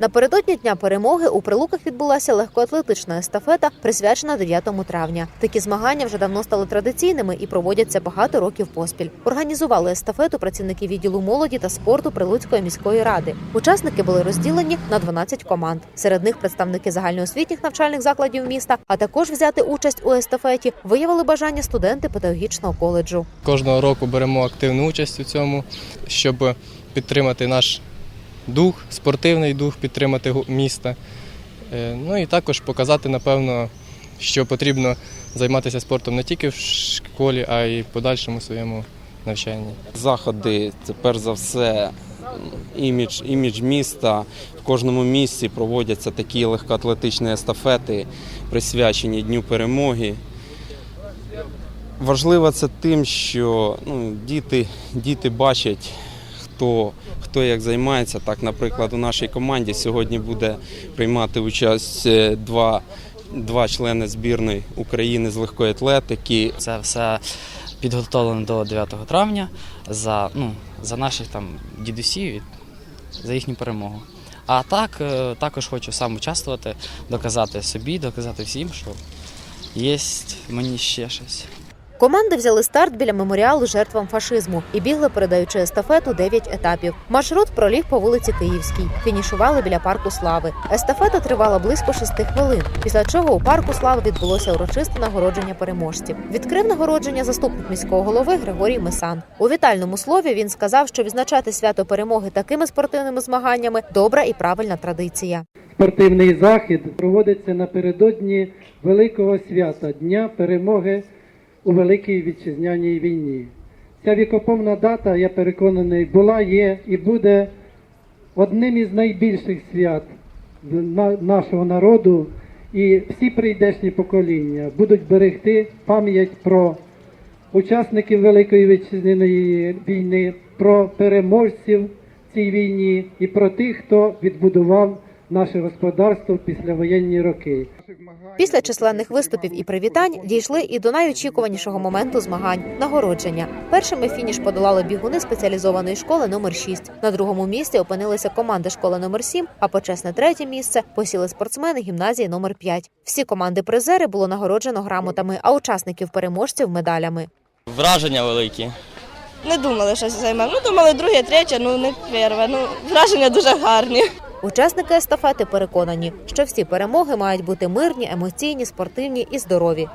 Напередодні дня перемоги у Прилуках відбулася легкоатлетична естафета, присвячена 9 травня. Такі змагання вже давно стали традиційними і проводяться багато років поспіль. Організували естафету працівники відділу молоді та спорту Прилуцької міської ради. Учасники були розділені на 12 команд. Серед них представники загальноосвітніх навчальних закладів міста, а також взяти участь у естафеті виявили бажання студенти педагогічного коледжу. Кожного року беремо активну участь у цьому, щоб підтримати наш дух, спортивний дух, підтримати міста. Е, Ну і також показати, напевно, що потрібно займатися спортом не тільки в школі, а й в подальшому своєму навчанні. Заходи це перш за все імідж, імідж міста. В кожному місті проводяться такі легкоатлетичні естафети, присвячені Дню перемоги. Важливо це тим, що ну, діти, діти бачать, хто, хто як займається. Так, наприклад, у нашій команді сьогодні буде приймати участь е, два, два члени збірної України з легкої атлетики. Це все підготовлено до 9 травня за, ну, за наших там дідусів, за їхню перемогу. А так, е, також хочу сам участвувати, доказати собі, доказати всім, що є мені ще щось. Команди взяли старт біля меморіалу жертвам фашизму і бігли, передаючи естафету 9 етапів. Маршрут проліг по вулиці Київській. Фінішували біля парку слави. Естафета тривала близько 6 хвилин. Після чого у парку слави відбулося урочисте нагородження переможців. Відкрив нагородження заступник міського голови Григорій Месан. У вітальному слові він сказав, що відзначати свято перемоги такими спортивними змаганнями добра і правильна традиція. Спортивний захід проводиться напередодні великого свята Дня перемоги у Великій Вітчизняній війні. Ця вікоповна дата, я переконаний, була, є і буде одним із найбільших свят нашого народу. І всі прийдешні покоління будуть берегти пам'ять про учасників Великої Вітчизняної війни, про переможців цій війні і про тих, хто відбудував наше господарство в післявоєнні роки. Після численних виступів і привітань дійшли і до найочікуванішого моменту змагань нагородження. Першими фініш подолали бігуни спеціалізованої школи номер 6. На другому місці опинилися команди школи номер 7, а почесне третє місце посіли спортсмени гімназії номер 5. Всі команди призери було нагороджено грамотами, а учасників переможців медалями. Враження великі. Не думали, що займемо. Ну, думали друге, третє, ну не перше. Ну, враження дуже гарні. Учасники естафети переконані, що всі перемоги мають бути мирні, емоційні, спортивні і здорові.